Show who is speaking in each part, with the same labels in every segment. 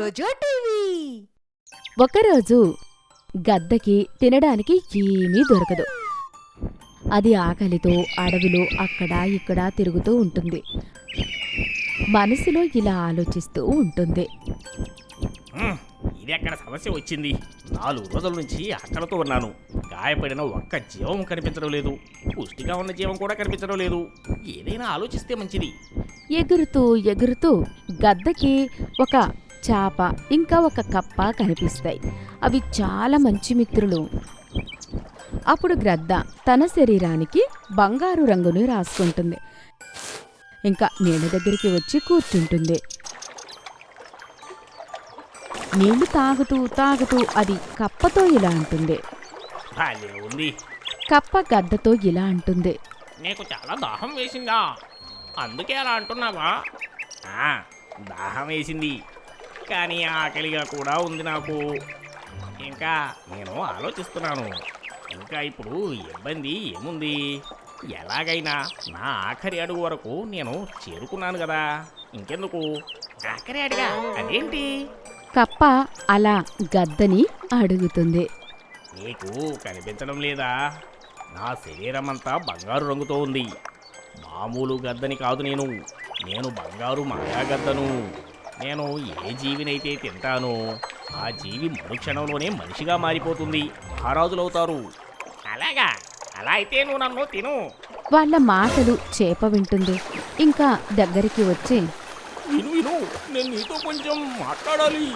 Speaker 1: జోజో టీవీ.
Speaker 2: ఒకరోజు గద్దకి తినడానికి ఏమీ దొరకదు. అది ఆకలితో అడవిలో అక్కడ ఇక్కడ తిరుగుతూ ఉంటుంది. మనసులో ఇలా ఆలోచిస్తూ ఉంటుంది.
Speaker 3: ఇది ఎక్కడ సమస్య వచ్చింది? నాలుగు రోజుల నుంచి ఆకలితో ఉన్నాను. గాయపడిన ఒక్క జీవం కనిపించడం లేదు. పుష్టిగా ఉన్న జీవం కూడా కనిపించడం లేదు. ఏదైనా ఆలోచిస్తే మంచిది.
Speaker 2: ఎగురుతూ ఎగురుతూ గద్దకి ఒక చాప ఇంకా ఒక కప్ప కనిపిస్తాయి. అవి చాలా మంచి మిత్రులు. అప్పుడు గ్రద్ద తన శరీరానికి బంగారు రంగును రాసుకుంటుంది. ఇంకా నీళ్ళ దగ్గరికి వచ్చి కూర్చుంటుంది. నీళ్ళు తాగుతూ తాగుతూ అది కప్పతో ఇలా అంటుంది.
Speaker 3: ఉంది.
Speaker 2: కప్ప గద్దతో ఇలా అంటుంది.
Speaker 3: నీకు చాలా దాహం వేసిందా? అందుకే అలా అంటున్నావా? దాహం వేసింది. కానీ ఆకలిగా కూడా ఉంది నాకు. ఇంకా నేను ఆలోచిస్తున్నాను. ఇంకా ఇప్పుడు ఇబ్బంది ఏముంది? ఎలాగైనా నా ఆఖరి అడుగు వరకు నేను చేరుకున్నాను కదా. ఇంకెందుకు? ఆఖరి అడిగా? అదేంటి?
Speaker 2: కప్ప అలా గద్దని అడుగుతుంది.
Speaker 3: నీకు కనిపించడం లేదా? నా శరీరం అంతా బంగారు రంగుతో ఉంది. మామూలు గద్దని కాదు నేను. నేను బంగారు మాయా గద్దను. నేను ఏ జీవినైతే తింటానో ఆ జీవి మరుక్షణంలోనే మనిషిగా మారిపోతుంది. మహారాజులవుతారు. అలాగా. అలా అయితే నువ్వు నన్ను తిను.
Speaker 2: వాళ్ళ మాటలు చేప వింటుంది. ఇంకా దగ్గరికి వచ్చి
Speaker 3: విను విను. నేను నీతో కొంచెం మాట్లాడాలి.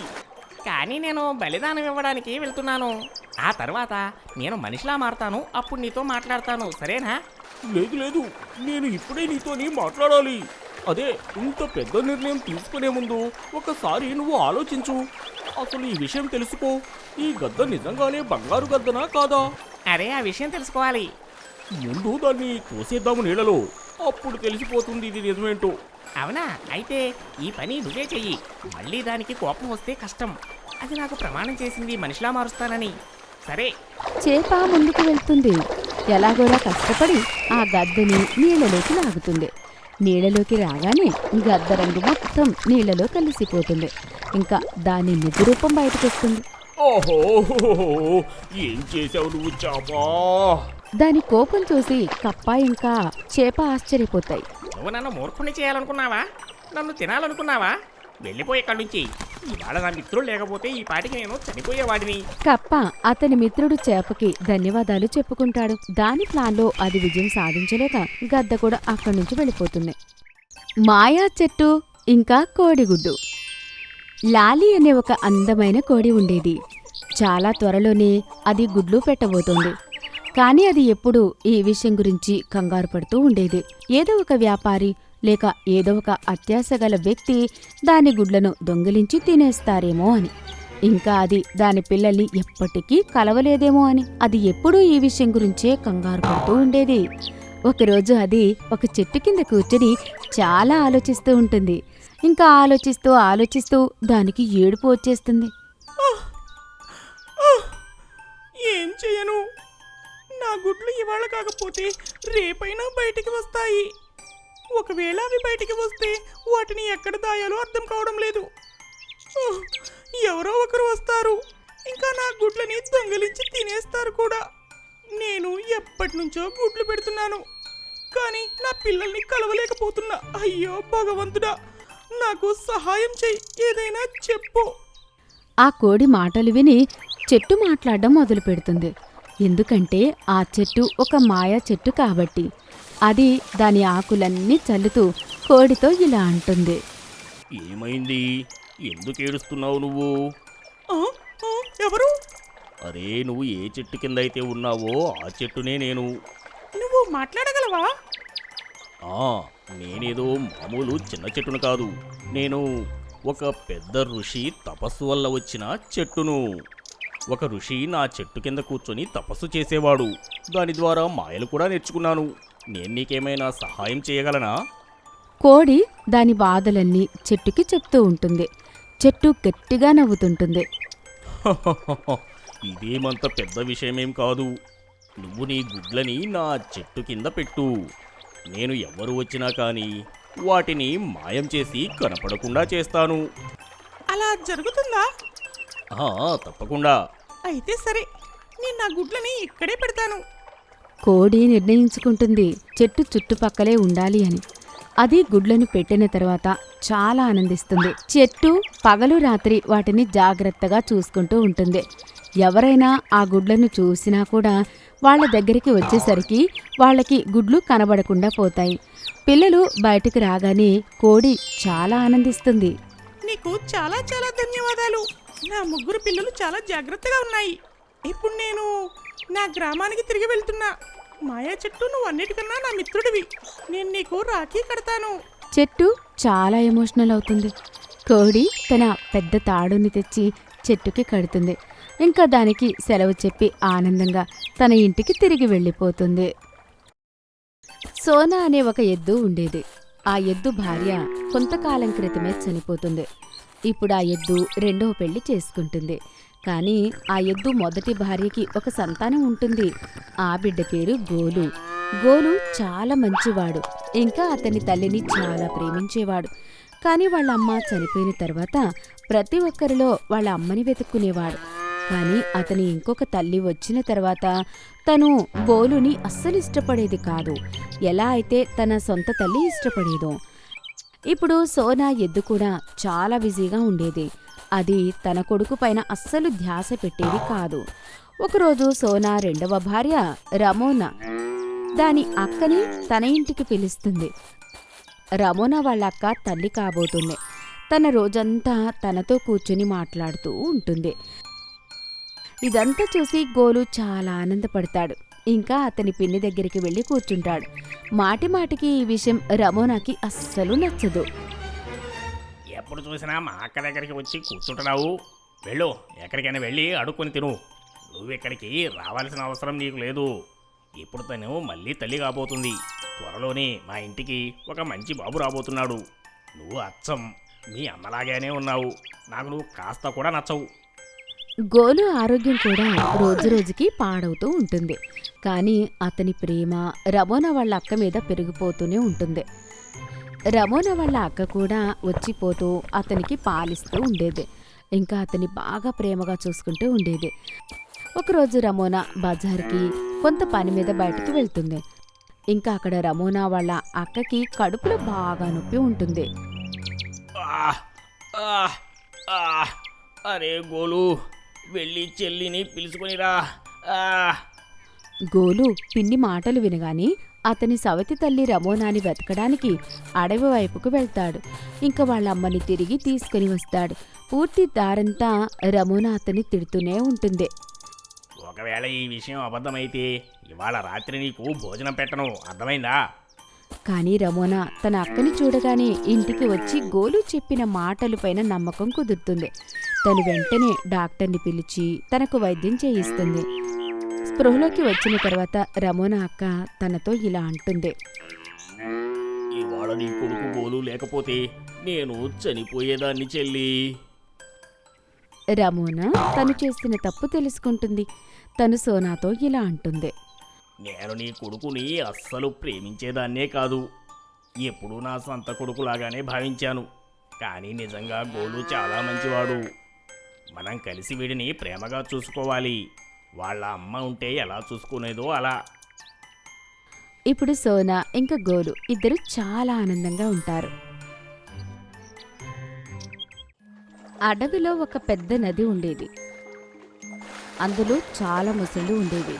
Speaker 3: కానీ నేను బలిదానం ఇవ్వడానికి వెళ్తున్నాను. ఆ తర్వాత నేను మనిషిలా మారతాను. అప్పుడు నీతో మాట్లాడతాను. సరేనా? లేదు లేదు. నేను ఇప్పుడే నీతోని మాట్లాడాలి. అదే ఇంత పెద్ద నిర్ణయం తీసుకునే ముందు ఒకసారి నువ్వు ఆలోచించు. అసలు ఈ విషయం తెలుసుకో. ఈ గద్ద నిజంగానే బంగారు గద్దనా కాదా? అరే ఆ విషయం తెలుసుకోవాలి. ముందు దాన్ని తోసేద్దాము నీళ్ళలో. అప్పుడు తెలిసిపోతుంది ఇది నిజమేంటో. అవునా? అయితే ఈ పని నువ్వే చెయ్యి. మళ్ళీ దానికి కోపం వస్తే కష్టం. అది నాకు ప్రమాణం చేసింది మనిషిలా మారుస్తానని. సరే.
Speaker 2: చేప ముందుకు వెళ్తుంది. ఎలాగోలా కష్టపడి ఆ గద్దని నీళ్ళలోకి లాగుతుంది. నీళ్ళలోకి రాగానే గద్ద రంగు మొత్తం నీళ్ళలో కలిసిపోతుంది. ఇంకా దాని నిజ రూపం బయటకు వస్తుంది.
Speaker 3: ఓహో ఏం చేసావు నువ్వు చాపా?
Speaker 2: దాని కోపం చూసి కప్ప ఇంకా చేప ఆశ్చర్యపోతాయి.
Speaker 3: నువ్వు నన్ను మూర్ఖుని చేయాలనుకున్నావా? నన్ను తినాలనుకున్నావా? వెళ్ళిపోయి ఇక్కడి నుంచి. ఇవాళ నా మిత్రుడు లేకపోతే ఈ పాటికి నేను చనిపోయేవాడిని.
Speaker 2: కప్ప అతని మిత్రుడు చేపకి ధన్యవాదాలు చెప్పుకుంటాడు. దాని ప్లాన్లో అది విజయం సాధించలేక గద్ద కూడా అక్కడి నుంచి వెళ్ళిపోతుంది. మాయా చెట్టు ఇంకా కోడిగుడ్డు. లాలి అనే ఒక అందమైన కోడి ఉండేది. చాలా త్వరలోనే అది గుడ్లు పెట్టబోతోంది. కానీ అది ఎప్పుడూ ఈ విషయం గురించి కంగారు పడుతూ ఉండేది. ఏదో ఒక వ్యాపారి లేక ఏదో ఒక అత్యాశ గల వ్యక్తి దాని గుడ్లను దొంగిలించి తినేస్తారేమో అని. ఇంకా అది దాని పిల్లల్ని ఎప్పటికీ కలవలేదేమో అని. అది ఎప్పుడూ ఈ విషయం గురించే కంగారు పడుతూ ఉండేది. ఒకరోజు అది ఒక చెట్టు కింద కూర్చొని చాలా ఆలోచిస్తూ ఉంటుంది. ఇంకా ఆలోచిస్తూ ఆలోచిస్తూ దానికి ఏడుపు వచ్చేస్తుంది.
Speaker 3: ఏం చేయను? నా గుడ్లు ఇవాళ కాకపోతే రేపైనా బయటికి వస్తాయి. ఒకవేళ అవి బయటికి వస్తే వాటిని ఎక్కడ దాయాలో అర్థం కావడం లేదు. ఎవరో ఒకరు వస్తారు. ఇంకా నా గుడ్లని దొంగిలించి తినేస్తారు కూడా. నేను ఎప్పటి నుంచో గుడ్లు పెడుతున్నాను. కానీ నా పిల్లల్ని కలవలేకపోతున్నా. అయ్యో భగవంతుడా నాకు సహాయం చెయ్యి ఏదైనా చెప్పు.
Speaker 2: ఆ కోడి మాటలు విని చెట్టు మాట్లాడడం మొదలు పెడుతుంది ఎందుకంటే ఆ చెట్టు ఒక మాయా చెట్టు కాబట్టి. అది దాని ఆకులన్నీ చల్లుతూ కోడితో ఇలా అంటుంది.
Speaker 3: ఏమైంది? ఎందుకు ఏడుస్తున్నావు నువ్వు?
Speaker 4: ఎవరు?
Speaker 3: అరే నువ్వు ఏ చెట్టు కింద అయితే ఉన్నావో ఆ చెట్టునే నేను.
Speaker 4: నువ్వు మాట్లాడగలవా?
Speaker 3: ఆ నేనేదో మామూలు చిన్న చెట్టును కాదు. నేను ఒక పెద్ద ఋషి తపస్సు వల్ల వచ్చిన చెట్టును. ఒక ఋషి నా చెట్టు కింద కూర్చొని తపస్సు చేసేవాడు. దాని ద్వారా మాయలు కూడా నేర్చుకున్నాను. నేను నీకేమైనా సహాయం చేయగలనా?
Speaker 2: కోడి దాని బాధలన్నీ చెట్టుకి చెప్తూ ఉంటుంది. చెట్టు గట్టిగా నవ్వుతుంటుంది.
Speaker 3: ఇదేమంత పెద్ద విషయమేం కాదు. నువ్వు నీ గుడ్లని నా చెట్టు కింద పెట్టు. నేను ఎవరు వచ్చినా కానీ వాటిని మాయం చేసి కనపడకుండా చేస్తాను.
Speaker 4: అలా జరుగుతుందా?
Speaker 3: తప్పకుండా.
Speaker 4: అయితే సరే నేను నా గుడ్లని ఇక్కడే పెడతాను.
Speaker 2: కోడి నిర్ణయించుకుంటుంది. చెట్టు చుట్టుపక్కలే ఉండాలి అని. అది గుడ్లను పెట్టిన తర్వాత చాలా ఆనందిస్తుంది. చెట్టు పగలు రాత్రి వాటిని జాగ్రత్తగా చూసుకుంటూ ఉంటుంది. ఎవరైనా ఆ గుడ్లను చూసినా కూడా వాళ్ళ దగ్గరికి వచ్చేసరికి వాళ్ళకి గుడ్లు కనబడకుండా పోతాయి. పిల్లలు బయటకు రాగానే కోడి చాలా ఆనందిస్తుంది.
Speaker 4: నీకు చాలా చాలా ధన్యవాదాలు. నా ముగ్గురు పిల్లలు చాలా జాగ్రత్తగా ఉన్నాయి. ఇప్పుడు నేను నా గ్రామానికి తిరిగి వెళ్తున్నా. మాయా చెట్టు నువ్వు అన్నిటికన్నా నా మిత్రుడివి. నేను నీకు రాఖీ కడతాను.
Speaker 2: చెట్టు చాలా ఎమోషనల్ అవుతుంది. కోడి తన పెద్ద తాడుని తెచ్చి చెట్టుకి కడుతుంది. ఇంకా దానికి సెలవు చెప్పి ఆనందంగా తన ఇంటికి తిరిగి వెళ్ళిపోతుంది. సోనా అనే ఒక ఎద్దు ఉండేది. ఆ ఎద్దు భార్య కొంతకాలం క్రితమే చనిపోతుంది. ఇప్పుడు ఆ ఎద్దు రెండవ పెళ్ళి చేసుకుంటుంది. కానీ ఆ ఎద్దు మొదటి భార్యకి ఒక సంతానం ఉంటుంది. ఆ బిడ్డ పేరు గోలు. గోలు చాలా మంచివాడు. ఇంకా అతని తల్లిని చాలా ప్రేమించేవాడు. కానీ వాళ్ళ అమ్మ చనిపోయిన తర్వాత ప్రతి ఒక్కరిలో వాళ్ళ అమ్మని వెతుక్కునేవాడు. కానీ అతని ఇంకొక తల్లి వచ్చిన తర్వాత తను గోలుని అస్సలు ఇష్టపడేది కాదు. ఎలా అయితే తన సొంత తల్లి ఇష్టపడేదో. ఇప్పుడు సోనా ఎద్దు కూడా చాలా బిజీగా ఉండేది. అది తన కొడుకు పైన అస్సలు ధ్యాస పెట్టేది కాదు. ఒకరోజు సోనా రెండవ భార్య రమోనా దాని అక్కని తన ఇంటికి పిలుస్తుంది. రమోనా వాళ్ళ అక్క తల్లి కాబోతుంది. తన రోజంతా తనతో కూర్చుని మాట్లాడుతూ ఉంటుంది. ఇదంతా చూసి గోలు చాలా ఆనందపడతాడు. ఇంకా అతని పిన్ని దగ్గరికి వెళ్ళి కూర్చుంటాడు. మాటి మాటికి ఈ విషయం రమోనాకి అస్సలు నచ్చదు.
Speaker 3: ఎప్పుడు చూసినా మా అక్క దగ్గరికి వచ్చి కూర్చుంటున్నావు. వెళ్ళు ఎక్కడికైనా వెళ్ళి అడుక్కొని తిను. నువ్వు ఇక్కడికి రావాల్సిన అవసరం నీకు లేదు. ఇప్పుడు తను మళ్ళీ తల్లి కాబోతుంది. త్వరలోనే మా ఇంటికి ఒక మంచి బాబు రాబోతున్నాడు. నువ్వు అచ్చం మీ అమ్మలాగానే ఉన్నావు. నాకు నువ్వు కాస్త కూడా నచ్చవు.
Speaker 2: గోలు ఆరోగ్యం కూడా రోజు రోజుకి పాడవుతూ ఉంటుంది. కానీ అతని ప్రేమ రమోనా వాళ్ళ అక్క మీద పెరిగిపోతూనే ఉంటుంది. రమోనా వాళ్ళ అక్క కూడా వచ్చిపోతూ అతనికి పాలిస్తూ ఉండేది ఇంకా అతన్ని బాగా ప్రేమగా చూసుకుంటూ ఉండేది ఒకరోజు రమోనా బజార్కి కొంత పని మీద బయటకు వెళ్తుంది ఇంకా అక్కడ రమోనా వాళ్ళ అక్కకి కడుపులో బాగా నొప్పి ఉంటుంది!
Speaker 3: అరే గోలు వెళ్ళి చెల్లిని పిలుచుకొనిరా!
Speaker 2: గోలు పిన్ని మాటలు వినగాని అతని సవతి తల్లి రమోనాని వెతకడానికి అడవి వైపుకు వెళ్తాడు. ఇంకా వాళ్ళ అమ్మని తిరిగి తీసుకుని వస్తాడు. పూర్తి దారంతా రమోనా అతన్ని తిడుతూనే ఉంటుంది.
Speaker 3: ఒకవేళ ఈ విషయం అబద్ధమైతే ఇవాళ రాత్రి నీకు భోజనం పెట్టను. అర్థమైందా?
Speaker 2: కానీ రమోనా తన అక్కని చూడగానే ఇంటికి వచ్చి గోలు చెప్పిన మాటలపైన నమ్మకం కుదురుతుంది. తను వెంటనే డాక్టర్ని పిలిచి తనకు వైద్యం చేయిస్తుంది. స్పృహలోకి వచ్చిన తర్వాత రమోనా అక్క తనతో ఇలా అంటుంది.
Speaker 3: ఇవాళ నీ కొడుకు గోలు లేకపోతే నేను చనిపోయేదాన్ని చెల్లి.
Speaker 2: రమోనా తను చేసిన తప్పు తెలుసుకుంటుంది. తను సోనాతో ఇలా అంటుంది.
Speaker 3: నేను నీ కొడుకుని అస్సలు ప్రేమించేదాన్నే కాదు. ఎప్పుడూ నా సొంత కొడుకులాగానే భావించాను. కానీ నిజంగా గోలు చాలా మంచివాడు. మనం కలిసి వీడిని ప్రేమగా చూసుకోవాలి. వాళ్ళ అమ్మ ఉంటే ఎలా చూసుకునేదో అలా.
Speaker 2: ఇప్పుడు సోనా ఇంకా గోలు ఇద్దరు చాలా ఆనందంగా ఉంటారు. అడవిలో ఒక పెద్ద నది ఉండేది. అందులో చాలా ముసళ్ళు ఉండేవి.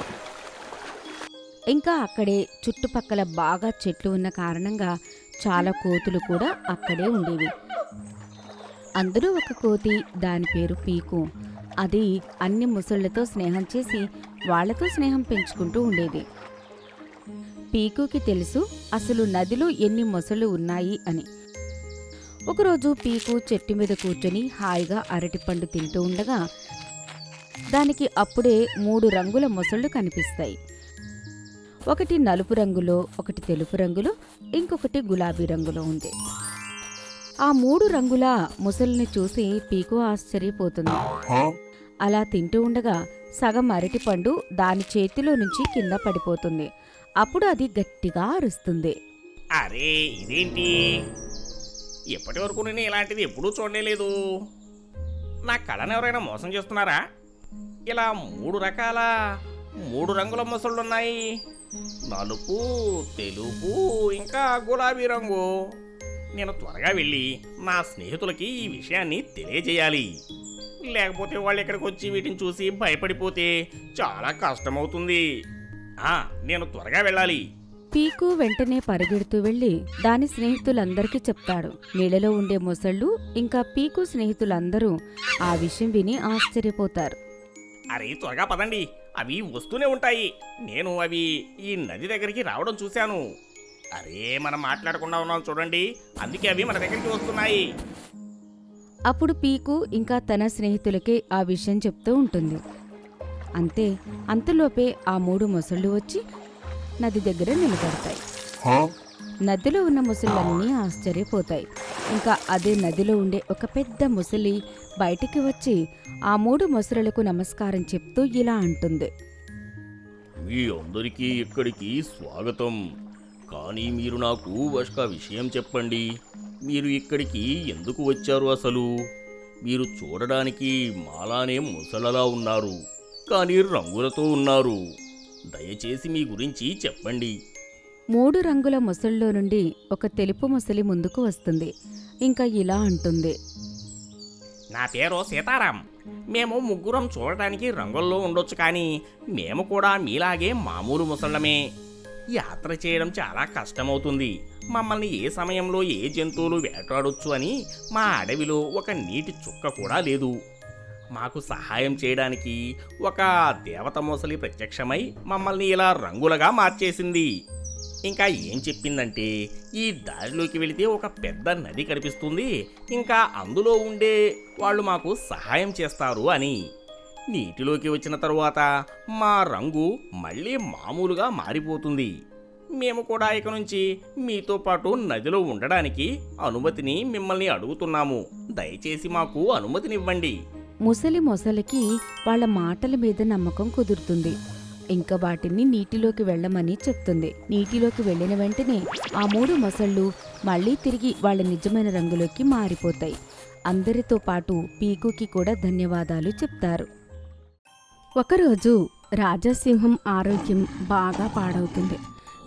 Speaker 2: ఇంకా అక్కడే చుట్టుపక్కల బాగా చెట్లు ఉన్న కారణంగా చాలా కోతులు కూడా అక్కడే ఉండేవి. అందులో ఒక కోతి దాని పేరు పీకు. అది అన్ని ముసళ్ళతో స్నేహం చేసి వాళ్ళతో స్నేహం పెంచుకుంటూ ఉండేది. పీకుకి తెలుసు అసలు నదిలో ఎన్ని మొసళ్ళు ఉన్నాయి అని. ఒకరోజు పీకు చెట్టు మీద కూర్చొని హాయిగా అరటిపండు తింటూ ఉండగా దానికి అప్పుడే మూడు రంగుల మొసళ్ళు కనిపిస్తాయి. ఒకటి నలుపు రంగులో ఒకటి తెలుపు రంగులో ఇంకొకటి గులాబీ రంగులో ఉంది. ఆ మూడు రంగుల ముసలిని చూసి పీకు ఆశ్చర్యపోతుంది. అలా తింటూ ఉండగా సగం అరటిపండు దాని చేతిలో నుంచి కింద పడిపోతుంది. అప్పుడు అది గట్టిగా అరుస్తుంది.
Speaker 3: అరే ఇదేంటి? ఇప్పటి వరకు నేను ఇలాంటిది ఎప్పుడూ చూడలేదు నా కళను ఎవరైనా మోసం చేస్తున్నారా? ఇలా మూడు రకాల మూడు రంగుల ముసళ్ళున్నాయి. నలుపు తెలుపు ఇంకా గులాబీ రంగు. నేను త్వరగా వెళ్ళి నా స్నేహితులకి ఈ విషయాన్ని తెలియజేయాలి. లేకపోతే వాళ్ళు ఇక్కడికి వచ్చి వీటిని చూసి భయపడిపోతే చాలా కష్టమవుతుంది. ఆ, నేను త్వరగా వెళ్ళాలి.
Speaker 2: పీకు వెంటనే పరిగెడుతూ వెళ్ళి దాని స్నేహితులందరికీ చెప్తాడు. నీళ్ళలో ఉండే మొసళ్ళు ఇంకా పీకు స్నేహితులందరూ ఆ విషయం విని ఆశ్చర్యపోతారు.
Speaker 3: అరే త్వరగా పదండి. అవి వస్తూనే ఉంటాయి. నేను అవి ఈ నది దగ్గరికి రావడం చూశాను. అరే మనం మాట్లాడకుండా ఉన్నాం చూడండి. అందుకే అవి మన దగ్గరికి వస్తున్నాయి.
Speaker 2: అప్పుడు పీకు ఇంకా తన స్నేహితులకే ఆ విషయం చెప్తూ ఉంటుంది. అంతే అంతలోపే ఆ మూడు మొసళ్ళు వచ్చి నది దగ్గర నిలబడతాయి. నదిలో ఉన్న ముసళ్ళన్నీ ఆశ్చర్యపోతాయి. ఇంకా అదే నదిలో ఉండే ఒక పెద్ద ముసలి బయటికి వచ్చి ఆ మూడు ముసలులకు నమస్కారం చెప్తూ ఇలా అంటుంది.
Speaker 1: మీ అందరికీ ఇక్కడికి స్వాగతం. కానీ మీరు నాకు ఒక విషయం చెప్పండి. మీరు ఇక్కడికి ఎందుకు వచ్చారు అసలు? మీరు చూడడానికి మాలానే ముసలలా ఉన్నారు కానీ రంగులతో ఉన్నారు. దయచేసి మీ గురించి చెప్పండి.
Speaker 2: మూడు రంగుల ముసళ్ళలో నుండి ఒక తెలుపు ముసలి ముందుకు వస్తుంది. ఇంకా ఇలా అంటుంది.
Speaker 3: నా పేరు సీతారాం. మేము ముగ్గురం చూడటానికి రంగుల్లో ఉండొచ్చు కానీ మేము కూడా మీలాగే మామూలు ముసళ్ళమే. యాత్ర చేయడం చాలా కష్టమవుతుంది. మమ్మల్ని ఏ సమయంలో ఏ జంతువులు వేటాడొచ్చు అని మా అడవిలో ఒక నీటి చుక్క కూడా లేదు. మాకు సహాయం చేయడానికి ఒక దేవత మోసలి ప్రత్యక్షమై మమ్మల్ని ఇలా రంగులుగా మార్చేసింది. ఇంకా ఏం చెప్పిందంటే ఈ దారిలోకి వెళితే ఒక పెద్ద నది కనిపిస్తుంది. ఇంకా అందులో ఉండే వాళ్ళు మాకు సహాయం చేస్తారు అని. నీటిలోకి వచ్చిన తరువాత మా రంగు మళ్ళీ మామూలుగా మారిపోతుంది. మేము కూడా ఇక నుంచి మీతో పాటు నదిలో ఉండడానికి అనుమతిని మిమ్మల్ని అడుగుతున్నాము. దయచేసి మాకు అనుమతినివ్వండి.
Speaker 2: ముసలి మొసలికి వాళ్ళ మాటల మీద నమ్మకం కుదురుతుంది. ఇంకా వాటిని నీటిలోకి వెళ్ళమని చెప్తుంది. నీటిలోకి వెళ్ళిన వెంటనే ఆ మూడు మొసళ్ళు మళ్ళీ తిరిగి వాళ్ళ నిజమైన రంగులోకి మారిపోతాయి. అందరితో పాటు పీకుకి కూడా ధన్యవాదాలు చెప్తారు. ఒకరోజు రాజసింహం ఆరోగ్యం బాగా పాడవుతుంది.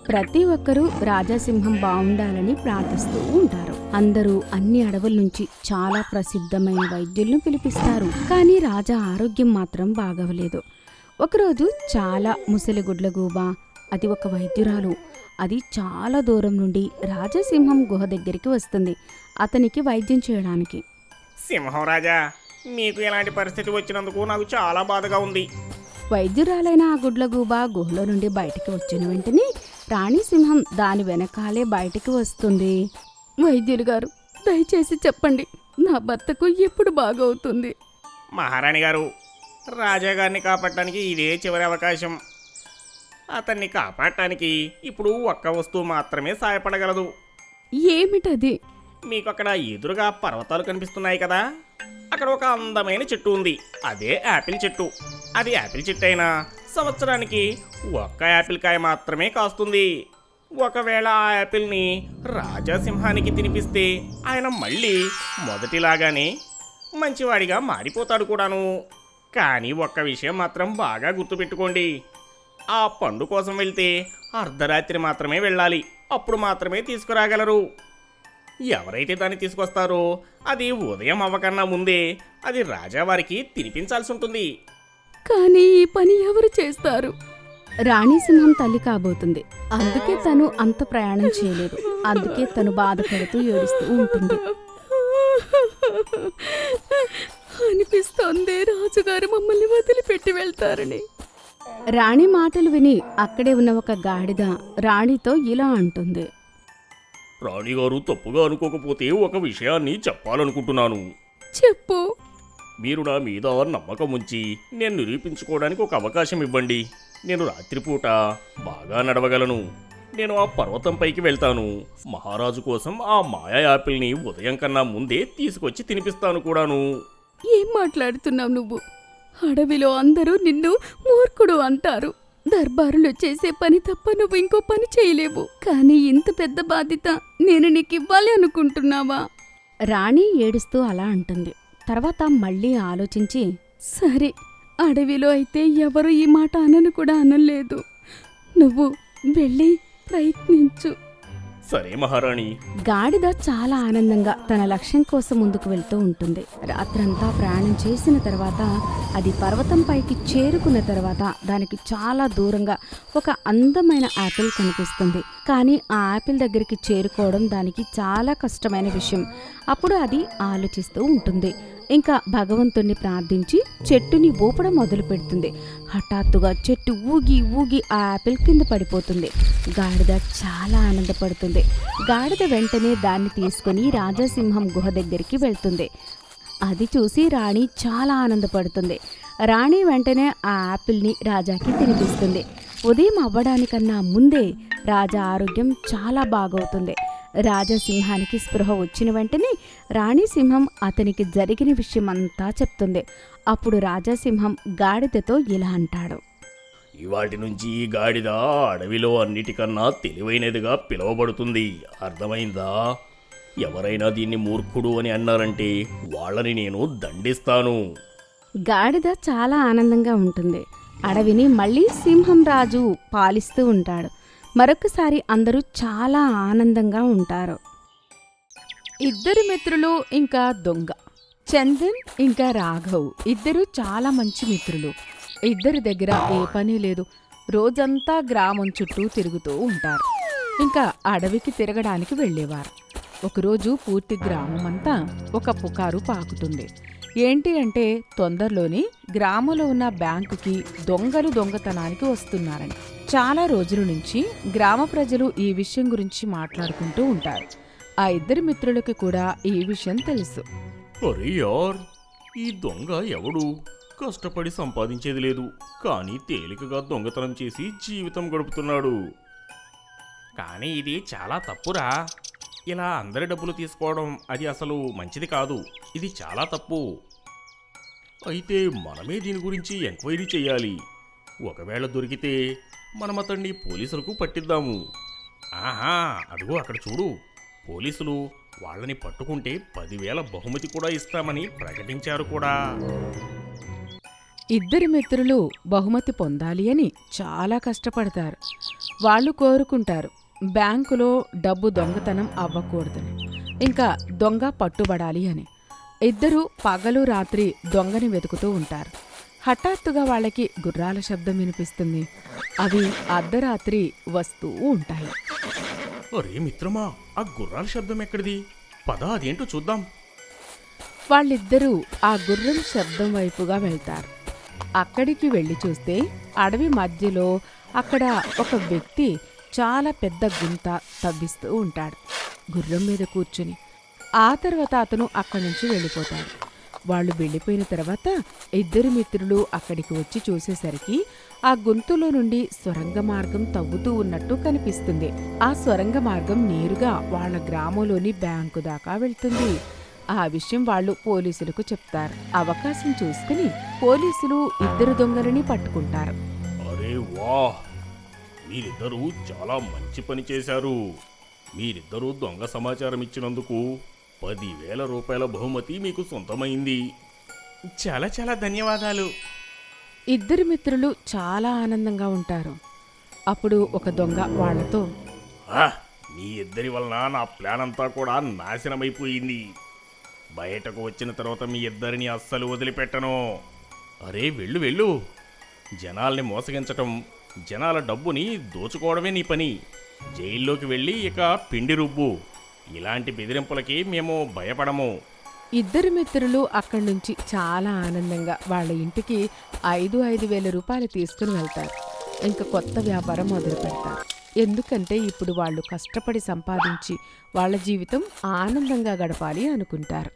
Speaker 2: ప్రతి ఒక్కరూ రాజాసింహం బాగుండాలని ప్రార్థిస్తూ ఉంటారు. అందరూ అన్ని అడవుల నుంచి చాలా ప్రసిద్ధమైన వైద్యులను పిలిపిస్తారు. కానీ రాజా ఆరోగ్యం మాత్రం బాగవలేదు ఒకరోజు చాలా ముసలి గుడ్లగూబ అది ఒక వైద్యురాలు. అది చాలా దూరం నుండి రాజసింహం గుహ దగ్గరికి వస్తుంది. అతనికి వైద్యం చేయడానికి.
Speaker 3: సింహం రాజా మీకు ఇలాంటి పరిస్థితి వచ్చినందుకు నాకు చాలా బాధగా ఉంది.
Speaker 2: వైద్యురాలైన ఆ గుడ్లగూబ గుహలో నుండి బయటికి వచ్చిన వెంటనే రాణిసింహం దాని వెనకాలే బయటికి వస్తుంది. వైద్యులు గారు దయచేసి చెప్పండి నా భర్తకు ఎప్పుడు బాగవుతుంది?
Speaker 3: మహారాణి గారు రాజాగారిని కాపాడటానికి ఇదే చివరి అవకాశం. అతన్ని కాపాడటానికి ఇప్పుడు ఒక్క వస్తువు మాత్రమే సాయపడగలదు
Speaker 2: ఏమిటది?
Speaker 3: మీకు అక్కడ ఎదురుగా పర్వతాలు కనిపిస్తున్నాయి కదా. అక్కడ ఒక అందమైన చెట్టు ఉంది. అదే యాపిల్ చెట్టు. అది యాపిల్ చెట్టు అయినా సంవత్సరానికి ఒక్క యాపిల్ కాయ మాత్రమే కాస్తుంది. ఒకవేళ ఆ యాపిల్ని రాజాసింహానికి తినిపిస్తే ఆయన మళ్ళీ మొదటిలాగానే మంచివాడిగా మారిపోతాడు కూడాను. కానీ ఒక్క విషయం మాత్రం బాగా గుర్తుపెట్టుకోండి. ఆ పండు కోసం వెళ్తే అర్ధరాత్రి మాత్రమే వెళ్ళాలి. అప్పుడు మాత్రమే తీసుకురాగలరు. ఎవరైతే దాన్ని తీసుకొస్తారో అది ఉదయం అవ్వకన్నా ముందే అది రాజావారికి తినిపించాల్సి ఉంటుంది.
Speaker 2: కానీ ఈ పని ఎవరు చేస్తారు? రాణిసింహం తల్లి కాబోతుంది. అందుకే తను అంత ప్రయాణం చేయలేదు. అందుకే తను బాధపడుతూ ఏడుస్తూ ఉంటుంది. అనిపిస్తోంది రాజుగారు మమ్మల్ని వదిలిపెట్టి వెళ్తారని. రాణి మాటలు విని అక్కడే ఉన్న ఒక గాడిద రాణితో ఇలా అంటుంది.
Speaker 1: రాణిగారు తప్పుగా అనుకోకపోతే ఒక విషయాన్ని చెప్పాలనుకుంటున్నాను.
Speaker 2: చెప్పు.
Speaker 1: మీరు నా మీద నమ్మకం ఉంచి నేను నిరూపించుకోవడానికి ఒక అవకాశం ఇవ్వండి. నేను రాత్రిపూట బాగా నడవగలను. నేను ఆ పర్వతం పైకి వెళ్తాను. మహారాజు కోసం ఆ మాయా యాపిల్ని ఉదయం కన్నా ముందే తీసుకొచ్చి తినిపిస్తాను కూడాను.
Speaker 2: ఏం మాట్లాడుతున్నావు నువ్వు? అడవిలో అందరూ నిన్ను మూర్ఖుడు అంటారు. దర్బారులో చేసే పని తప్ప నువ్వు ఇంకో పని చేయలేవు. కానీ ఇంత పెద్ద బాధ్యత నేను నీకు ఇవ్వాలి అనుకుంటున్నావా? రాణి ఏడుస్తూ అలా అంటుంది. తర్వాత మళ్ళీ ఆలోచించి సరే అడవిలో అయితే ఎవరు ఈ మాట అనను కూడా అనలేదు. నువ్వు వెళ్ళి ప్రయత్నించు.
Speaker 1: సరే మహారాణి.
Speaker 2: గాడిద చాలా ఆనందంగా తన లక్ష్యం కోసం ముందుకు వెళ్తూ ఉంటుంది. రాత్రంతా ప్రయాణం చేసిన తర్వాత అది పర్వతం పైకి చేరుకున్న తర్వాత దానికి చాలా దూరంగా ఒక అందమైన యాపిల్ కనిపిస్తుంది. కానీ ఆ యాపిల్ దగ్గరికి చేరుకోవడం దానికి చాలా కష్టమైన విషయం. అప్పుడు అది ఆలోచిస్తూ ఉంటుంది. ఇంకా భగవంతుణ్ణి ప్రార్థించి చెట్టుని ఊపడం మొదలు పెడుతుంది హఠాత్తుగా చెట్టు ఊగి ఊగి ఆ యాపిల్ కింద పడిపోతుంది. గాడిద చాలా ఆనందపడుతుంది. గాడిద వెంటనే దాన్ని తీసుకుని రాజాసింహం గుహ దగ్గరికి వెళ్తుంది. అది చూసి రాణి చాలా ఆనందపడుతుంది. రాణి వెంటనే ఆ యాపిల్ని రాజాకి తినిపిస్తుంది. ఉదయం అవ్వడానికన్నా ముందే రాజా ఆరోగ్యం చాలా బాగవుతుంది. రాజాసింహానికి స్పృహ వచ్చిన వెంటనే రాణి సింహం అతనికి జరిగిన విషయమంతా చెప్తుంది. అప్పుడు రాజాసింహం గాడిదతో ఇలా అంటాడు.
Speaker 1: ఇవాటి నుంచి ఈ గాడిద అడవిలో అన్నిటికన్నా తెలివైనదిగా పిలువబడుతుంది. అర్థమైందా? ఎవరైనా దీన్ని మూర్ఖుడు అని అన్నారంటే వాళ్ళని నేను దండిస్తాను.
Speaker 2: గాడిద చాలా ఆనందంగా ఉంటుంది. అడవిని మళ్ళీ సింహం రాజు పాలిస్తూ ఉంటాడు. మరొకసారి అందరూ చాలా ఆనందంగా ఉంటారు. ఇద్దరు మిత్రులు ఇంకా దొంగ. చందన్ ఇంకా రాఘవ్. ఇద్దరు చాలా మంచి మిత్రులు. ఇద్దరి దగ్గర ఏ పని లేదు. రోజంతా గ్రామం చుట్టూ తిరుగుతూ ఉంటారు. ఇంకా అడవికి తిరగడానికి వెళ్ళేవారు. ఒకరోజు పూర్తి గ్రామమంతా ఒక పుకారు పాకుతుంది. ఏంటి అంటే తొందరలోనే గ్రామంలో ఉన్న బ్యాంకుకి దొంగలు దొంగతనానికి వస్తున్నారని. చాలా రోజుల నుంచి గ్రామ ప్రజలు ఈ విషయం గురించి మాట్లాడుకుంటూ ఉంటారు. ఆ ఇద్దరు మిత్రులకి కూడా ఈ విషయం తెలుసు.
Speaker 1: యార్ ఈ దొంగ ఎవడు? కష్టపడి సంపాదించేది లేదు కానీ తేలికగా దొంగతనం చేసి జీవితం గడుపుతున్నాడు.
Speaker 3: కానీ ఇది చాలా తప్పురా. ఇలా అందరి డబ్బులు తీసుకోవడం అది అసలు మంచిది కాదు. ఇది చాలా తప్పు.
Speaker 1: అయితే మనమే దీని గురించి ఎంక్వైరీ చేయాలి. ఒకవేళ దొరికితే మనం అతన్ని పోలీసులకు పట్టిద్దాము.
Speaker 3: ఆహా అడుగు అక్కడ చూడు. పోలీసులు వాళ్ళని పట్టుకుంటే పదివేల బహుమతి కూడా ఇస్తామని ప్రకటించారు కూడా.
Speaker 2: ఇద్దరి మిత్రులు బహుమతి పొందాలి అని చాలా కష్టపడతారు. వాళ్ళు కోరుకుంటారు బ్యాంకులో డబ్బు దొంగతనం అవ్వకూడదని. ఇంకా దొంగ పట్టుబడాలి అని. ఇద్దరు పగలు రాత్రి దొంగని వెతుకుతూ ఉంటారు. హఠాత్తుగా వాళ్ళకి గుర్రాల శబ్దం వినిపిస్తుంది. అవి అర్ధరాత్రి వస్తూ ఉంటాయి.
Speaker 1: అరే మిత్రమా ఆ గుర్రాల శబ్దం ఎక్కడిది? పద అదేంటో చూద్దాం.
Speaker 2: వాళ్ళిద్దరూ ఆ గుర్రం శబ్దం వైపుగా వెళ్తారు. అక్కడికి వెళ్ళి చూస్తే అడవి మధ్యలో అక్కడ ఒక వ్యక్తి చాలా పెద్ద గుంత తవ్విస్తూ ఉంటాడు. గుర్రం మీద కూర్చుని ఆ తర్వాత అతను అక్కడి నుంచి వెళ్ళిపోతాడు. వాళ్ళు వెళ్ళిపోయిన తర్వాత ఇద్దరు మిత్రులు అక్కడికి వచ్చి చూసేసరికి ఆ గొంతులో నుండి సొరంగ మార్గం తవ్వుతూ ఉన్నట్టు కనిపిస్తుంది. ఆ సొరంగ మార్గం నేరుగా వాళ్ళ గ్రామంలోని బ్యాంకు దాకా వెళ్తుంది. ఆ విషయం వాళ్ళు పోలీసులకు చెప్తారు. అవకాశం చూసుకుని పోలీసులు ఇద్దరు దొంగలని పట్టుకుంటారు.
Speaker 1: అరే వాహ్! మీరిద్దరూ చాలా మంచి పని చేశారు. మీరిద్దరూ దొంగ సమాచారం ఇచ్చినందుకు పదివేల రూపాయల బహుమతి మీకు సొంతమైంది.
Speaker 3: చాలా చాలా ధన్యవాదాలు.
Speaker 2: ఇద్దరు మిత్రులు చాలా ఆనందంగా ఉంటారు. అప్పుడు ఒక దొంగ వాళ్ళతో
Speaker 1: ఆ, మీ ఇద్దరి వలన నా ప్లాన్ అంతా కూడా నాశనమైపోయింది. బయటకు వచ్చిన తర్వాత మీ ఇద్దరిని అస్సలు వదిలిపెట్టను. అరే వెళ్ళు వెళ్ళు. జనాల్ని మోసగించటం జనాల డబ్బుని దోచుకోవడమే నీ పని. జైల్లోకి వెళ్ళి ఇక పిండి రుబ్బు. ఇలాంటి బెదిరింపులకి మేము భయపడము.
Speaker 2: ఇద్దరు మిత్రులు అక్కడి నుంచి చాలా ఆనందంగా వాళ్ళ ఇంటికి ఐదు ఐదు వేల రూపాయలు తీసుకుని వెళ్తారు. ఇంకా కొత్త వ్యాపారం మొదలు పెడతారు. ఎందుకంటే ఇప్పుడు వాళ్ళు కష్టపడి సంపాదించి వాళ్ళ జీవితం ఆనందంగా గడపాలి అనుకుంటారు.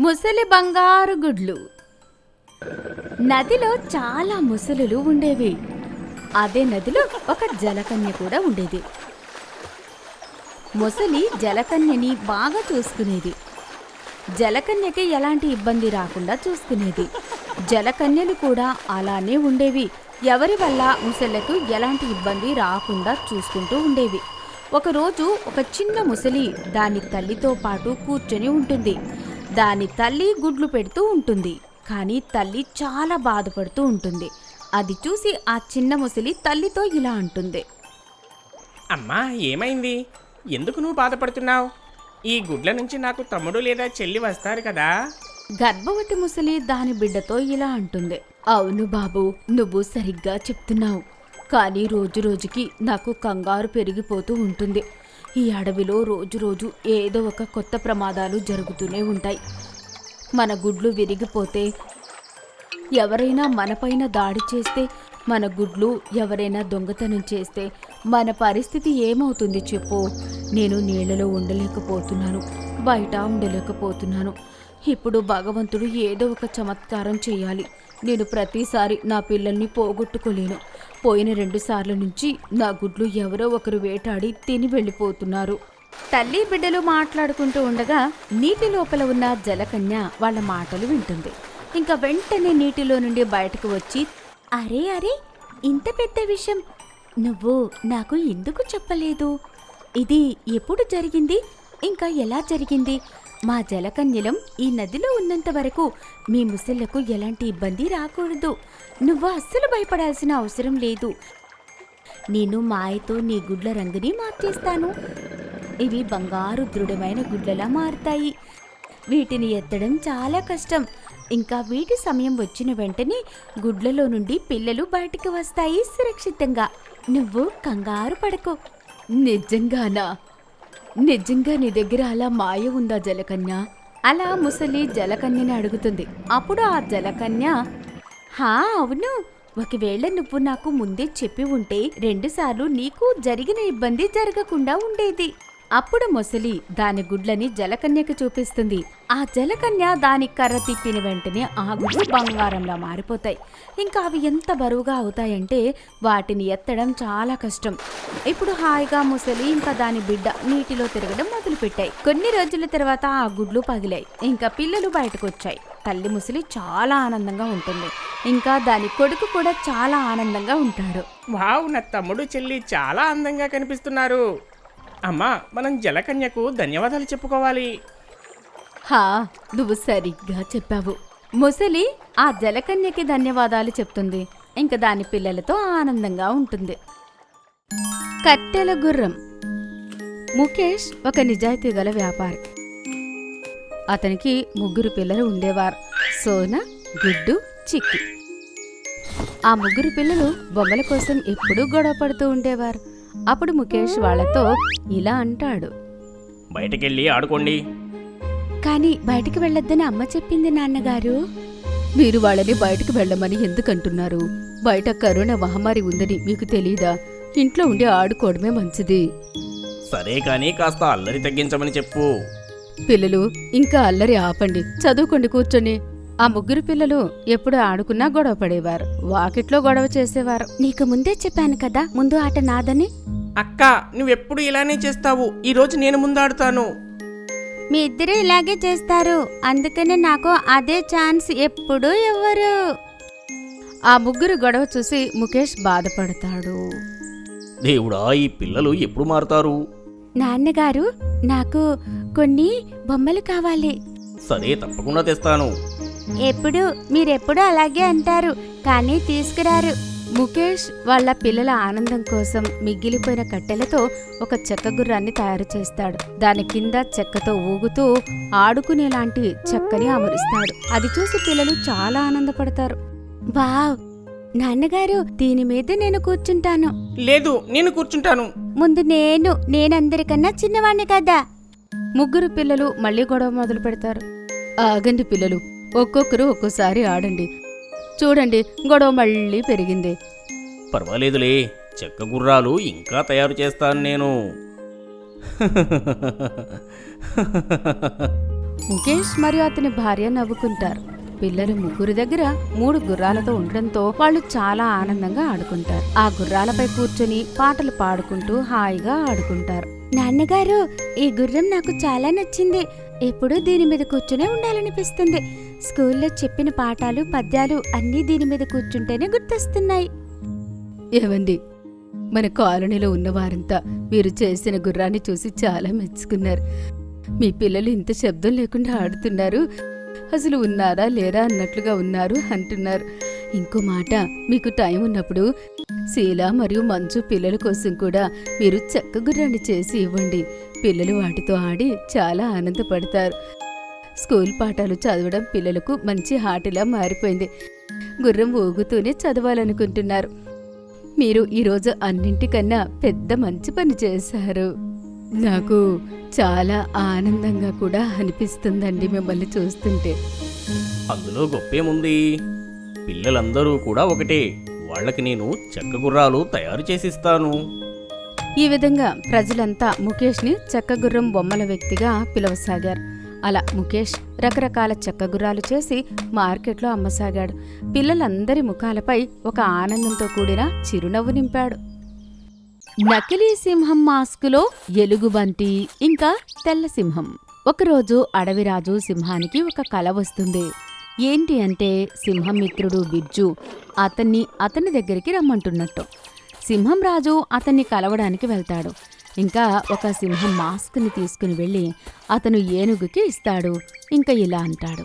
Speaker 2: ముసలి బంగారు గుడ్లు. నదిలో చాలా ముసలులు ఉండేవి. అదే నదిలో ఒక జలకన్య కూడా ఉండేది. ముసలి జలకన్యని బాగా చూసుకునేది. జలకన్యకి ఎలాంటి ఇబ్బంది రాకుండా చూసుకునేది. జలకన్యలు కూడా అలానే ఉండేవి. ఎవరి వల్ల ముసళ్ళకు ఎలాంటి ఇబ్బంది రాకుండా చూసుకుంటూ ఉండేవి. ఒకరోజు ఒక చిన్న ముసలి దాని తల్లితో పాటు కూర్చొని ఉంటుంది. దాని తల్లి గుడ్లు పెడుతూ ఉంటుంది. కానీ తల్లి చాలా బాధపడుతూ ఉంటుంది. అది చూసి ఆ చిన్న ముసలి తల్లితో ఇలా అంటుంది.
Speaker 3: అమ్మా ఏమైంది? ఎందుకు నువ్వు బాధపడుతున్నావు? ఈ గుడ్ల నుంచి నాకు తమ్ముడు లేదా చెల్లి వస్తారు కదా.
Speaker 2: గర్భవతి ముసలి దాని బిడ్డతో ఇలా అంటుంది. అవును బాబు నువ్వు సరిగ్గా చెప్తున్నావు. కానీ రోజు రోజుకి నాకు కంగారు పెరిగిపోతూ ఉంటుంది. ఈ అడవిలో రోజు రోజు ఏదో ఒక కొత్త ప్రమాదాలు జరుగుతూనే ఉంటాయి. మన గుడ్లు విరిగిపోతే ఎవరైనా మనపైన దాడి చేస్తే మన గుడ్లు ఎవరైనా దొంగతనం చేస్తే మన పరిస్థితి ఏమవుతుంది చెప్పు. నేను నీళ్ళలో ఉండలేకపోతున్నాను బయట ఉండలేకపోతున్నాను. ఇప్పుడు భగవంతుడు ఏదో ఒక చమత్కారం చేయాలి. నేను ప్రతిసారి నా పిల్లల్ని పోగొట్టుకోలేను. పోయిన రెండు సార్ల నుంచి నా గుడ్లు ఎవరో ఒకరు వేటాడి తిని వెళ్ళిపోతున్నారు. తల్లి బిడ్డలు మాట్లాడుకుంటూ ఉండగా నీటి లోపల ఉన్న జలకన్య వాళ్ళ మాటలు వింటుంది. ఇంకా వెంటనే నీటిలో నుండి బయటకు వచ్చి అరే అరే ఇంత పెద్ద విషయం. నువ్వు నాకు ఎందుకు చెప్పలేదు? ఇది ఎప్పుడు జరిగింది? ఇంకా ఎలా జరిగింది? మా జలకన్యలం ఈ నదిలో ఉన్నంత వరకు మీ ముసళ్ళకు ఎలాంటి ఇబ్బంది రాకూడదు. నువ్వు అస్సలు భయపడాల్సిన అవసరం లేదు. నేను మాయతో నీ గుడ్ల రంగుని మార్చేస్తాను. ఇవి బంగారు దృఢమైన గుడ్లలా మారుతాయి. వీటిని ఎత్తడం చాలా కష్టం. ఇంకా వీటి సమయం వచ్చిన వెంటనే గుడ్లలో నుండి పిల్లలు బయటికి వస్తాయి సురక్షితంగా. నువ్వు కంగారు పడకు. నిజంగానా? నిజంగా నీ దగ్గర అలా మాయ ఉందా జలకన్య? అలా ముసలి జలకన్యని అడుగుతుంది. అప్పుడు ఆ జలకన్య హా అవును. ఒకవేళ నువ్వు నాకు ముందే చెప్పి ఉంటే రెండుసార్లు నీకు జరిగిన ఇబ్బంది జరగకుండా ఉండేది. అప్పుడు మొసలి దాని గుడ్లని జలకన్యకు చూపిస్తుంది. ఆ జలకన్య దాని కర్ర తిప్పిన వెంటనే ఆ గుడ్లు బంగారంలా మారిపోతాయి. ఇంకా అవి ఎంత బరువుగా అవుతాయంటే వాటిని ఎత్తడం చాలా కష్టం. ఇప్పుడు హాయిగా ముసలి ఇంకా దాని బిడ్డ నీటిలో తిరగడం మొదలుపెట్టాయి. కొన్ని రోజుల తర్వాత ఆ గుడ్లు పగిలాయి. ఇంకా పిల్లలు బయటకు వచ్చాయి తల్లి ముసలి చాలా ఆనందంగా ఉంటుంది. ఇంకా దాని కొడుకు కూడా చాలా ఆనందంగా ఉంటాడు.
Speaker 3: వావ్ నా తమ్ముడు చెల్లి చాలా అందంగా కనిపిస్తున్నారు. అమ్మా మనం జలకన్యకు ధన్యవాదాలు చెప్పుకోవాలి.
Speaker 2: హా నువ్వు సరిగ్గా చెప్పావు. ముసలి ఆ జలకన్యకి ధన్యవాదాలు చెప్తుంది. ఇంకా దాని పిల్లలతో ఆనందంగా ఉంటుంది. కట్టెల గుర్రం. ముఖేష్ ఒక నిజాయితీ గల వ్యాపారి. అతనికి ముగ్గురు పిల్లలు ఉండేవారు. సోన గుడ్డు చిక్కి. ఆ ముగ్గురు పిల్లలు బొమ్మల కోసం ఎప్పుడూ గొడవ పడుతూ ఉండేవారు. అప్పుడు ముఖేష్ వాళ్ళతో ఇలా అంటాడు.
Speaker 1: బయటకెళ్ళి ఆడుకోండి.
Speaker 2: కానీ బయటికి వెళ్ళొద్దని అమ్మ చెప్పింది నాన్నగారు. మీరు వాళ్ళని బయటకు వెళ్ళమని ఎందుకంటున్నారు? బయట కరోనా మహమ్మారి ఉందని మీకు తెలీదా? ఇంట్లో ఉండి ఆడుకోవడమే మంచిది.
Speaker 1: సరే కానీ కాస్త అల్లరి తగ్గించమని చెప్పు.
Speaker 2: పిల్లలు ఇంకా అల్లరి ఆపండి. చదువుకోండి కూర్చొని. ఆ ముగ్గురు పిల్లలు ఎప్పుడు ఆడుకున్నా గొడవ పడేవారు. వాకిట్లో గొడవ చేసేవారు. నీకు ముందే చెప్పాను కదా ముందు ఆట నాదని?
Speaker 3: అక్క నువ్వెప్పుడు ఇలానే చేస్తావు? ఈ రోజు నేను ముందాడుతాను.
Speaker 2: మీ ఇద్దరు ఇలాగే చేస్తారు. అందుకనే నాకు అదే ఛాన్స్ ఎప్పుడూ ఇవ్వరు. ఆ ముగ్గురు గొడవ చూసి ముఖేష్ బాధపడతాడు.
Speaker 1: దేవుడా ఈ పిల్లలు ఎప్పుడు మారుతారు?
Speaker 2: నాన్నగారు నాకు కొన్ని బొమ్మలు కావాలి.
Speaker 1: సరే తప్పకుండా తెస్తాను.
Speaker 2: ఎప్పుడు మీరెప్పుడు అలాగే అంటారు. కానీ తీసుకురారు. ముఖేష్ వాళ్ళ పిల్లల ఆనందం కోసం మిగిలిపోయిన కట్టెలతో ఒక చెక్క గుర్రాన్ని తయారు చేస్తాడు. దాని కింద చెక్కతో ఊగుతూ ఆడుకునేలాంటి చెక్కని అమరుస్తాడు. అది చూసి పిల్లలు చాలా ఆనందపడతారు. వావ్! నాన్నగారు దీని మీద నేను కూర్చుంటాను.
Speaker 3: లేదు నేను కూర్చుంటాను.
Speaker 2: ముందు నేను నేనందరికన్నా చిన్నవాణ్ణి కదా. ముగ్గురు పిల్లలు మళ్ళీ గొడవ మొదలు పెడతారు ఆగండి పిల్లలు ఒక్కొక్కరు ఒక్కోసారి ఆడండి. చూడండి గొడవ మళ్ళీ పెరిగింది.
Speaker 1: పర్వాలేదులే చెక్క గుర్రాలు ఇంకా తయారు చేస్తాను నేను.
Speaker 2: ముఖేష్ మరియు అతని భార్య నవ్వుకుంటారు. పిల్లలు ముగ్గురు దగ్గర మూడు గుర్రాలతో ఉండడంతో వాళ్ళు చాలా ఆనందంగా ఆడుకుంటారు. ఆ గుర్రాలపై కూర్చొని పాటలు పాడుకుంటూ హాయిగా ఆడుకుంటారు. నాన్నగారు ఈ గుర్రం నాకు చాలా నచ్చింది. ఎప్పుడూ దీని మీద కూర్చునే ఉండాలనిపిస్తుంది. స్కూల్లో చెప్పిన పాఠాలు పద్యాలు అన్నీ దీని మీద కూర్చుంటేనే గుర్తొస్తున్నాయి. ఏవండి? మన కాలనీలో ఉన్నవారంతా మీరు చేసిన గుర్రాన్ని చూసి చాలా మెచ్చుకున్నారు. మీ పిల్లలు ఇంత శబ్దం లేకుండా ఆడుతున్నారు. అసలు ఉన్నారా లేరా అన్నట్లుగా ఉన్నారు అంటున్నారు. ఇంకో మాట మీకు టైం ఉన్నప్పుడు శీల మరియు మంచు పిల్లల కోసం కూడా మీరు చెక్క గుర్రాన్ని చేసి ఇవ్వండి. పిల్లలు వాటితో ఆడి చాలా ఆనందపడతారు. స్కూల్ పాఠాలు చదవడం పిల్లలకు మంచి హాటిలా మారిపోయింది. గుర్రం ఊగుతూనే చదవాలనుకుంటున్నారు. మీరు ఈరోజు అన్నింటికన్నా పెద్ద మంచి పని చేశారు. నాకు చాలా ఆనందంగా కూడా అనిపిస్తుందండి మిమ్మల్ని చూస్తుంటే.
Speaker 3: అందులో గొప్పేముంది? పిల్లలందరూ కూడా ఒకటే. వాళ్ళకి నేను చెక్క గుర్రాలు తయారు చేసిస్తాను.
Speaker 2: ఈ విధంగా ప్రజలంతా ముఖేష్ని చెక్కగుర్రం బొమ్మల వ్యక్తిగా పిలవసాగారు. అలా ముఖేష్ రకరకాల చెక్కగుర్రాలు చేసి మార్కెట్లో అమ్మసాగాడు. పిల్లలందరి ముఖాలపై ఒక ఆనందంతో కూడిన చిరునవ్వు నింపాడు. నకిలీ సింహం మాస్కులో ఎలుగుబంటి ఇంకా తెల్ల సింహం. ఒకరోజు అడవిరాజు సింహానికి ఒక కల వస్తుంది. ఏంటి అంటే సింహం మిత్రుడు బిజ్జు అతన్ని అతని దగ్గరికి రమ్మంటున్నట్టు. సింహం రాజు అతన్ని కలవడానికి వెళ్తాడు. ఇంకా ఒక సింహం మాస్క్ని తీసుకుని వెళ్ళి అతను ఏనుగుకి ఇస్తాడు. ఇంకా ఇలా అంటాడు.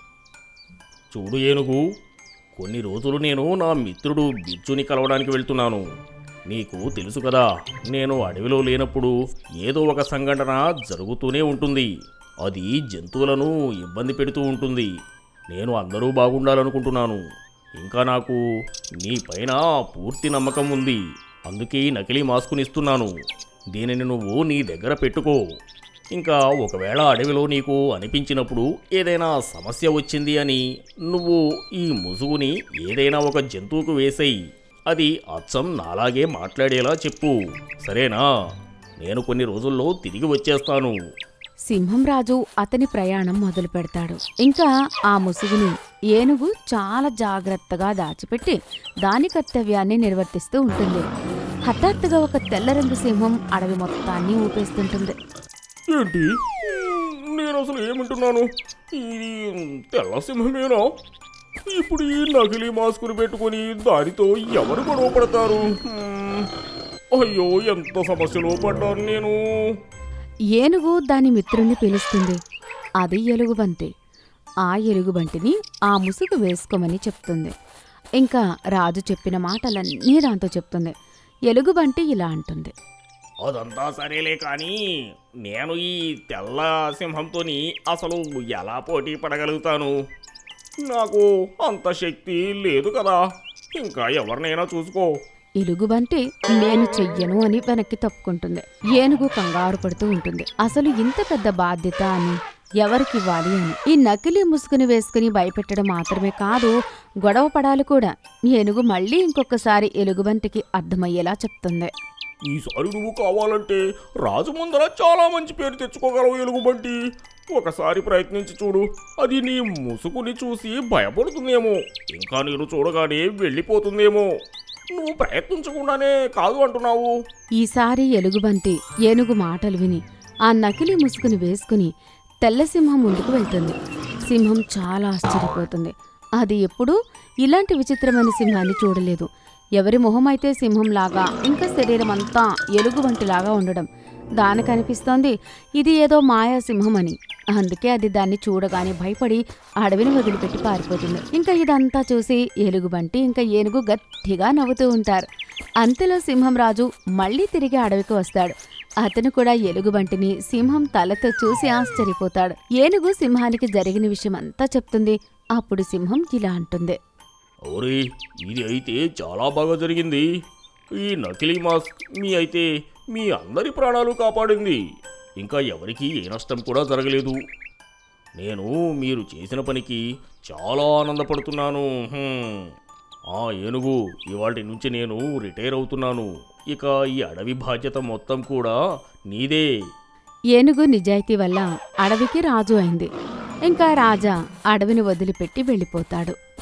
Speaker 3: చూడు ఏనుగు కొన్ని రోజులు నేను నా మిత్రుడు బిచ్చుని కలవడానికి వెళ్తున్నాను. నీకు తెలుసు కదా నేను అడవిలో లేనప్పుడు ఏదో ఒక సంఘటన జరుగుతూనే ఉంటుంది. అది జంతువులను ఇబ్బంది పెడుతూ ఉంటుంది. నేను అందరూ బాగుండాలనుకుంటున్నాను. ఇంకా నాకు నీ పైన పూర్తి నమ్మకం ఉంది. అందుకే నకిలీ మాస్కుని ఇస్తున్నాను. దీనిని నువ్వు నీ దగ్గర పెట్టుకో. ఇంకా ఒకవేళ అడవిలో నీకు అనిపించినప్పుడు ఏదైనా సమస్య వచ్చింది అని నువ్వు ఈ ముసుగుని ఏదైనా ఒక జంతువుకు వేసేయి. అది అచ్చం నాలాగే మాట్లాడేలా చెప్పు. సరేనా? నేను కొన్ని రోజుల్లో తిరిగి వచ్చేస్తాను.
Speaker 2: సింహం రాజు అతని ప్రయాణం మొదలు పెడతాడు. ఇంకా ఆ ముసుగుని ఏనుగు చాలా జాగ్రత్తగా దాచిపెట్టి దాని కర్తవ్యాన్ని నిర్వర్తిస్తూ ఉంటుంది. హఠాత్తుగా ఒక తెల్ల రంగు సింహం అడవి మొత్తాన్ని ఊపేస్తుంటుంది.
Speaker 3: ఏంటి? నేను అసలు ఏమంటున్నాను? ఇది తెల్ల సింహమేనా? ఇప్పుడు ఈ నకిలీ మాస్కుని పెట్టుకొని దానితో ఎవరు గొడవ పడతారు. అయ్యో ఎంత సమస్యలో పడ్డాను నేను.
Speaker 2: ఏనుగు దాని మిత్రుణ్ణి పిలుస్తుంది. అది ఎలుగుబంటి ఆ ఎలుగుబంటిని ఆ ముసుగు వేసుకోమని చెప్తుంది. ఇంకా రాజు చెప్పిన మాటలన్నీ దాంతో చెప్తుంది. ఎలుగుబంటి ఇలా అంటుంది.
Speaker 3: అదంతా సరేలే కానీ నేను ఈ తెల్ల సింహంతోని అసలు ఎలా పోటీ పడగలుగుతాను? నాకు అంత శక్తి లేదు కదా. ఇంకా ఎవరినైనా చూసుకో.
Speaker 2: ఎలుగుబంటి నేను చెయ్యను అని వెనక్కి తప్పుకుంటుంది. ఏనుగు కంగారు పడుతూ ఉంటుంది. అసలు ఇంత పెద్ద బాధ్యత అని ఎవరికివ్వాలి అని. ఈ నకిలీ ముసుగుని వేసుకుని భయపెట్టడం మాత్రమే కాదు గొడవ పడాలి కూడా. ఏనుగు మళ్ళీ ఇంకొకసారి ఎలుగుబంటికి అర్థమయ్యేలా చెప్తుంది.
Speaker 3: ఈసారి నువ్వు కావాలంటే రాజు ముందర చాలా మంచి పేరు తెచ్చుకోగలవు ఎలుగుబంటి. ఒకసారి ప్రయత్నించి చూడు. అది నీ ముసుగుని చూసి భయపడుతుందేమో. ఇంకా నేను చూడగానే వెళ్ళిపోతుందేమో. నువ్వు ప్రయత్నించకుండానే కాదు అంటున్నావు.
Speaker 2: ఈసారి ఎలుగుబంటి ఏనుగు మాటలు విని ఆ నకిలీ ముసుగుని వేసుకుని తెల్లసింహం ముందుకు వెళ్తుంది. సింహం చాలా ఆశ్చర్యపోతుంది. అది ఎప్పుడూ ఇలాంటి విచిత్రమైన సింహాన్ని చూడలేదు. ఎవరి మొహమైతే సింహంలాగా ఇంకా శరీరం అంతా ఎలుగుబంటిలాగా ఉండడం దానికి అనిపిస్తోంది ఇది ఏదో మాయా సింహం అని అందుకే అది దాన్ని చూడగానే భయపడి అడవిని వదిలిపెట్టి పారిపోతుంది. ఇంకా ఇదంతా చూసి ఎలుగుబంటి ఇంకా ఏనుగు గట్టిగా నవ్వుతూ ఉంటారు. అంతలో సింహం రాజు మళ్ళీ తిరిగి అడవికి వస్తాడు. అతను కూడా ఎలుగుబంటిని సింహం తలతో చూసి ఆశ్చర్యపోతాడు. ఏనుగు సింహానికి జరిగిన విషయం అంతా చెప్తుంది. అప్పుడు సింహం ఇలా అంటుంది.
Speaker 3: ఓరే ఇది అయితే చాలా బాగా జరిగింది. ఈ నకిలీ మాస్క్ మీ అయితే మీ అందరి ప్రాణాలు కాపాడింది. ఇంకా ఎవరికీ ఏ నష్టం కూడా జరగలేదు. నేను మీరు చేసిన పనికి చాలా ఆనందపడుతున్నాను. ఆ ఏనుగు ఇవాటి నుంచి నేను రిటైర్ అవుతున్నాను. ఇక ఈ అడవి బాధ్యత మొత్తం కూడా నీదే.
Speaker 2: ఏనుగు నిజాయితీ వల్ల అడవికి రాజు అయింది. ఇంకా రాజా అడవిని వదిలిపెట్టి వెళ్ళిపోతాడు.